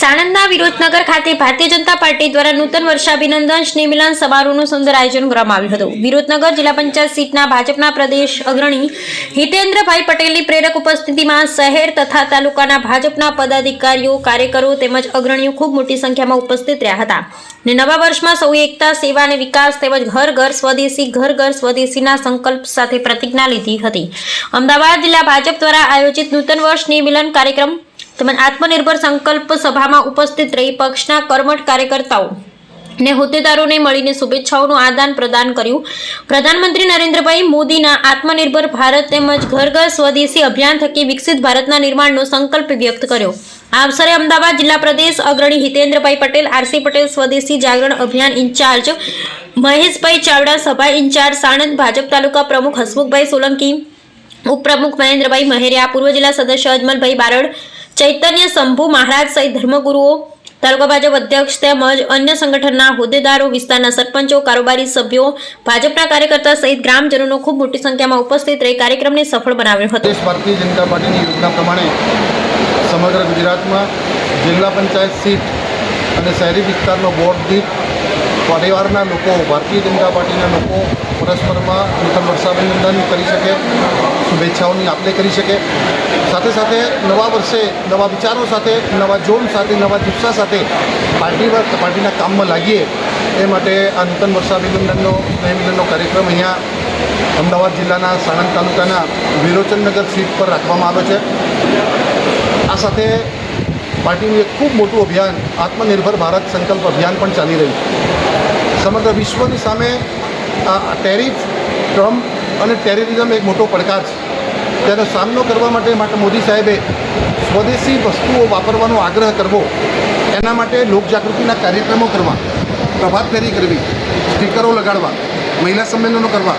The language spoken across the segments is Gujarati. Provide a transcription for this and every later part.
સાણંદના વિરોધનગર ખાતે ભારતીય જનતા પાર્ટી દ્વારા નૂતન વર્ષાભિનંદન સ્નેહમિલન સમારોહનું સુંદર આયોજન કરવામાં આવ્યું હતું. વિરોધનગર જિલ્લા પંચાયત સીટના ભાજપના પ્રદેશ અગ્રણી હિતેન્દ્રભાઈ પટેલની પ્રેરક ઉપસ્થિતિમાં શહેર તથા તાલુકાના ભાજપના પદાધિકારીઓ, કાર્યકરો તેમજ અગ્રણીઓ ખૂબ મોટી સંખ્યામાં ઉપસ્થિત રહ્યા હતા. ને નવા વર્ષમાં સૌ એકતા, સેવા અને વિકાસ તેમજ ઘર ઘર સ્વદેશી, ઘર ઘર સ્વદેશીના સંકલ્પ સાથે પ્રતિજ્ઞા લીધી હતી. અમદાવાદ જિલ્લા ભાજપ દ્વારા આયોજિત નૂતન વર્ષ નિમિલન કાર્યક્રમ તેમજ આત્મનિર્ભર સંકલ્પ સભામાં ઉપસ્થિત રહી પક્ષના કર્મઠ કાર્યકર્તાઓ ને હોદ્દેદારોને મળીને શુભેચ્છાઓનું આદાન પ્રદાન કર્યું. પ્રધાનમંત્રી નરેન્દ્રભાઈ મોદીના આત્મનિર્ભર ભારત તેમજ ઘર ઘર સ્વદેશી અભિયાન થકી વિકસિત ભારતના નિર્માણનો સંકલ્પ વ્યક્ત કર્યો. આ અવસરે અમદાવાદ જિલ્લા પ્રદેશ અગ્રણી હિતેન્દ્રભાઈ પટેલ, આરસી પટેલ સ્વદેશી જાગરણ અભિયાન ઇન્ચાર્જ મહેશભાઈ ચાવડા, સભા ઇન્ચાર્જ સાણંદ ભાજપ તાલુકા પ્રમુખ હસમુખભાઈ સોલંકી, ઉપપ્રમુખ મહેન્દ્રભાઈ મહેરિયા, પૂર્વ જિલ્લા સદસ્ય અજમલભાઈ બારડ ચૈતન્ય શંભુ મહારાજ સહિત ધર્મગુરુઓ, તાલુકા ભાજપ અધ્યક્ષ તેમજ અન્ય સંગઠનના હોદ્દેદારો, વિસ્તારના સરપંચો, કારોબારી સભ્યો, ભાજપના કાર્યકર્તા સહિત ગ્રામજનોનો ખૂબ મોટી સંખ્યામાં ઉપસ્થિત રહી કાર્યક્રમને સફળ બનાવ્યો હતો. ભારતીય જનતા પાર્ટીની યોજના પ્રમાણે સમગ્ર ગુજરાતમાં જિલ્લા પંચાયત સીટ અને શહેરી વિસ્તારનો બોર્ડ દીઠ પરિવારના લોકો, ભારતીય જનતા પાર્ટીના લોકો પરસ્પરમાં નૂતન વર્ષાભિનંદન કરી શકે, શુભેચ્છાઓની આપ કરી શકે. સાથે સાથે નવા વર્ષે નવા વિચારો સાથે, નવા જોમ સાથે, નવા જુસ્સા સાથે પાર્ટી પાર્ટીના કામમાં લાગીએ એ માટે આ નૂતન વર્ષાભિનંદનનો સ્નેહમિલનનો કાર્યક્રમ અહીંયા અમદાવાદ જિલ્લાના સાણંદ તાલુકાના વિરોચનનગર સીટ પર રાખવામાં આવ્યો છે. આ સાથે પાર્ટીનું એક ખૂબ મોટું અભિયાન, આત્મનિર્ભર ભારત સંકલ્પ અભિયાન પણ ચાલી રહ્યું છે. સમગ્ર વિશ્વની સામે આ ટેરિફ, ટ્રમ્પ અને ટેરરિઝમ એક મોટો પડકાર છે. તેનો સામનો કરવા માટે માટે મોદી સાહેબે સ્વદેશી વસ્તુઓ વાપરવાનો આગ્રહ કરવો, એના માટે લોકજાગૃતિના કાર્યક્રમો કરવા, પ્રભાત ફેરી કરવી, સ્ટીકરો લગાડવા, મહિલા સંમેલનો કરવા,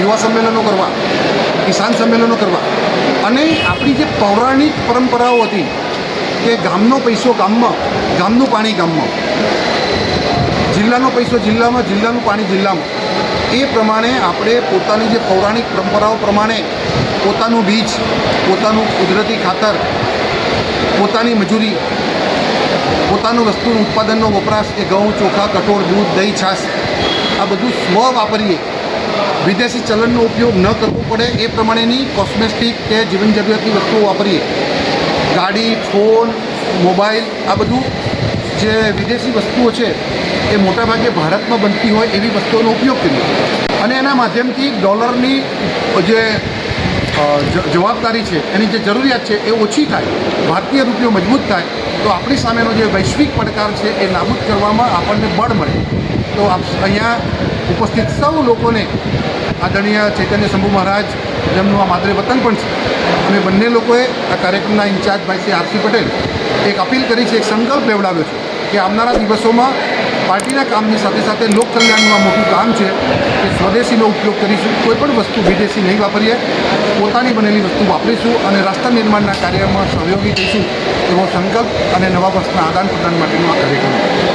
યુવા સંમેલનો કરવા, કિસાન સંમેલનો કરવા. અને આપણી જે પૌરાણિક પરંપરાઓ હતી કે ગામનો પૈસો ગામમાં, ગામનું પાણી ગામમાં. જિલ્લાનો પૈસો જિલ્લામાં, જિલ્લાનું પાણી જિલ્લામાં. એ પ્રમાણે આપણે પોતાની જે પૌરાણિક પરંપરાઓ પ્રમાણે પોતાનું બીજ, પોતાનું કુદરતી ખાતર, પોતાની મજૂરી, પોતાનું વસ્તુનું ઉત્પાદનનો વપરાશ, એ ઘઉં, ચોખા, કઠોળ, દૂધ, દહીં, છાશ, આ બધું સ્વ વાપરીએ. વિદેશી ચલણનો ઉપયોગ ન કરવો પડે, એ પ્રમાણેની કોસ્મેટિક કે જીવન જરૂરિયાતની વસ્તુઓ વાપરીએ. ગાડી, ફોન, મોબાઈલ, આ બધું જે વિદેશી વસ્તુઓ છે એ મોટાભાગે ભારતમાં બનતી હોય એવી વસ્તુઓનો ઉપયોગ કર્યો અને એના માધ્યમથી ડોલરની જે જવાબદારી છે, એની જે જરૂરિયાત છે એ ઓછી થાય, ભારતીય રૂપિયો મજબૂત થાય, તો આપણી સામેનો જે વૈશ્વિક પડકાર છે એ નાબૂદ કરવામાં આપણને બળ મળે. તો આપ અહીંયા ઉપસ્થિત સૌ લોકોને આદરણીય ચૈતન્ય શંભુ મહારાજ, જેમનું આ માદરે વતન પણ છે, અને બંને લોકોએ આ કાર્યક્રમના ઇન્ચાર્જ ભાઈ શ્રી આરસી પટેલ એક અપીલ કરી છે, એક સંકલ્પ લેવડાવ્યો છે કે આવનારા દિવસોમાં પાર્ટીના કામની સાથે સાથે લોક કલ્યાણનું આ મોટું કામ છે કે સ્વદેશીનો ઉપયોગ કરીશું. કોઈપણ વસ્તુ વિદેશી નહીં વાપરીએ. પોતાની બનેલી વસ્તુ વાપરીશું અને રાષ્ટ્ર નિર્માણના કાર્યમાં સહયોગી થઈશું એવો સંકલ્પ અને નવા વર્ષના આદાન પ્રદાન માટેનો આ કાર્યક્રમ.